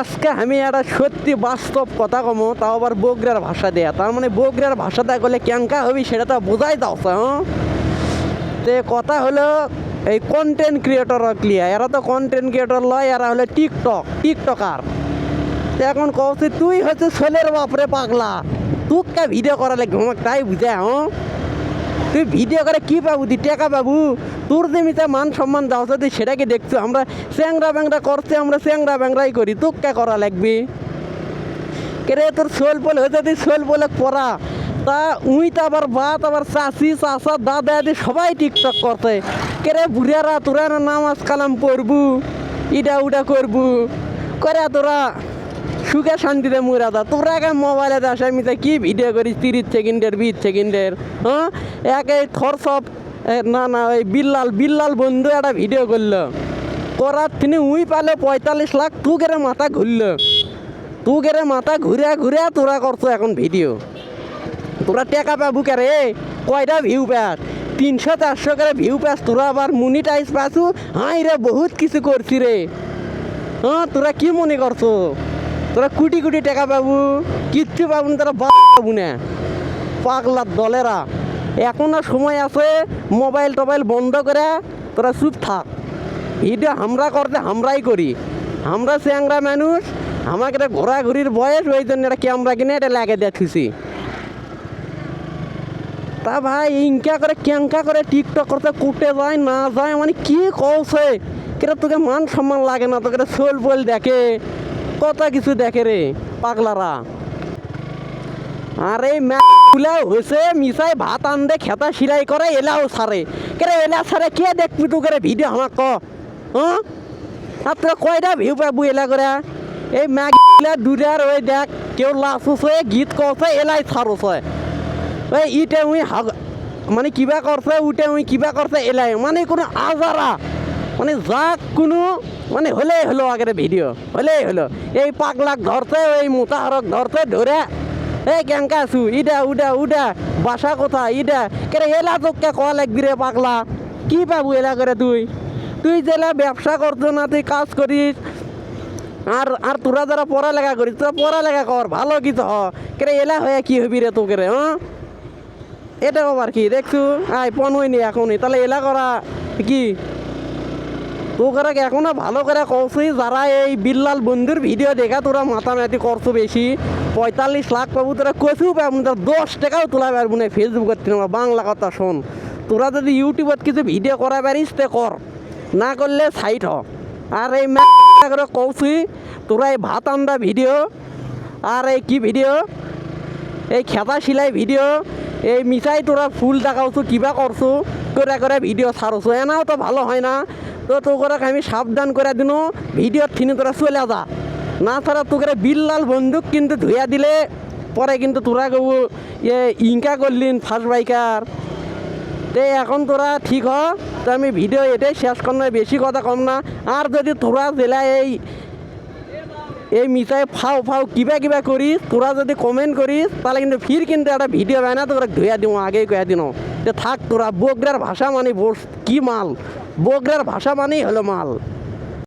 আজকে আমি একটা সত্যি বাস্তব কথা কমো, তাও আবার বগরার ভাষা দেয়া। তার মানে বগরার ভাষাটা করলে ক্যাঙ্কা হবি সেটা তো বোঝাই দাও হ্যাঁ? তে কথা হলো এই কন্টেন্ট ক্রিয়েটর ক্লিয়ার এরা তো কন্টেন্ট ক্রিয়েটর লয়, এরা হলো টিকটক টিকটকার তো এখন কৌছি তুই হচ্ছে ছেলের বাপরে পাগলা। তুকে ভিডিও করা লাগবে আমাকে তাই বুঝে হ্যাঁ? তুই ভিডিও করে কি পাবু, তুই টেকা পাবু? তোর জমিতে মান সম্মান দাও তুই সেটাকে দেখছ আমরা স্যাংরা ব্যাংরা করছে আমরা স্যাংরা ব্যাংরাই করি তোকে করা লাগবে? কেরে তোর শোল পোল হয়েছে তুই শোল পোলে পড়া তা উই তো আবার বাত আবার চাষি চাষা দাদা দাদি সবাই টিকটক করতে কেরে বুড়িয়ারা তোরা নামাজ কালাম পড়বু ইটা উটা করবু। করে তোরা সুখে শান্তিতে মুরা দা তোরা একে মোবাইলে দাস আমি তা কি ভিডিও করিস তিরিশ সেকেন্ডের বিশ সেকেন্ডের হ্যাঁ? একে থরসপ এ, না না ওই বিল্লাল বিল্লাল বন্ধু একটা ভিডিও করল। করার তিনি উই পালে পঁয়তাল্লিশ লাখ, তু কেরে মাথা ঘুরলো। তু কেরে মাথা ঘুরে ঘুরে তোরা করছ এখন ভিডিও তোরা টেকা পাবু কে রে কয়টা ভিউ পাস তিনশো, চারশো করে ভিউ প্যাস তোরা আবার মুনিটাইজ পাসু? হাই রে, বহুত কিছু করছি রে। হ্যাঁ তোরা কি মনে করছ? তোরা কোটি কোটি টাকা পাবু, কিচ্ছু পাবু না, তোরা বা পাবু না। পাগলার দলেরা। এখনও সময় আছে মোবাইল টোবাইল বন্ধ করে তোরা চুপ থাক। এটা আমরা করতে আমরাই করি। আমরা চ্যাংরা মানুষ, আমাকে এটা ঘোরাঘুরির বয়স, ওই জন্য এটা ক্যামেরা কিনে এটা লাগে দেখছি তা ভাই, ইনকা করে ক্যাঙ্কা করে টিকটক করতে কুটে যায়, না যায় মানে কি কৌছে কেটা তোকে মান সম্মান লাগে না, তোকে সোল পোল দেখে কত কিছু দেখে রে, পাগলারা। আরে ম্যাগুলা হয়েছে, মিশাই ভাত আনদে, খেতা সিলাই করে, এলাও সারে। কেরে এলা সারে, কে দেখবি তো করে ভিডিও আমার ক? হ্যাঁ আর তোরা কয়টা ভিউ পাবু এলা করে? এই ম্যাগুলা দুটার ওই দেখ, কেউ হয়ে গীত করছে, এলাই হয়। ওই ইটে উই হাগ মানে কিবা করছে উঠে উই কিবা করছে, এলাই। মানে কোনো আজারা। মানে যাক কোনো মানে হলেই হলো আগের ভিডিও, হলেই হলো। এই পাগলাক ধরছে ওই মোতাহারক ধরছে, ধরে এই কেঙ্কা আছু ইডা উডা উডা বাসা কোথায় ইডা কেরে এলা তোকে কয়া লাগবি রে পাগলা? কি পাবো এলা করে তুই? তুই জেলা ব্যবসা করছ না, তুই কাজ করিস আর আর তোরা যারা পড়ালেখা করিস তোরা পড়ালেখা কর ভালো কিছু হ কেরে এলা হয়ে কি হবি রে তোকে রে হ্যাঁ এটা আবার কি দেখছু আয় পন হয়নি এখনই তাহলে এলা করা কি? তোকে এখনও ভালো করে কৌছি যারা এই বিল্লাল বন্ধুর ভিডিও দেখা, তোরা মাতামাতি করছ বেশি। পঁয়তাল্লিশ লাখ পাবো, তোরা কচু পাবো তোরা দশ টাকাও তোলা পারব না ফেসবুকের বাংলা কথা শোন। তোরা যদি ইউটিউবত কিছু ভিডিও করা পারিস, তে কর। না করলে সাইট হ। আর এই করে কৌছি তোরা এই ভাত আন্দা ভিডিও, আর এই কি ভিডিও? এই খেতা সিলাই ভিডিও, এই মিঠাই তোরা ফুল দেখাওছো, কিবা করছ, করে করে ভিডিও ছাড়ছো। এনাও তো ভালো হয় না। তো তোকে আমি সাবধান করে দিন। ভিডিওর থিনে তোরা চলে যা। না ছাড়া তোকে বিল্লাল বন্দুক কিন্তু ধুইয়া দিলে। পরে কিন্তু তোরা কেউ ইয়ে ইনকা করলিন ফার্স্ট বাইকার তে এখন তোরা ঠিক হ। তো আমি ভিডিও এটাই শেষ কর না বেশি কথা কম না। আর যদি তোরা জেলায় এই এই মিসাই ফাও ফাও কিবা কিবা করিস তোরা যদি কমেন্ট করিস তাহলে কিন্তু ফির কিন্তু একটা ভিডিও বানা তোরা ধুয়া দিব আগেই কয়া দিন থাক তোরা বগরার ভাষা মানে বস কি মাল। বগরার ভাষা মানেই হলো মাল।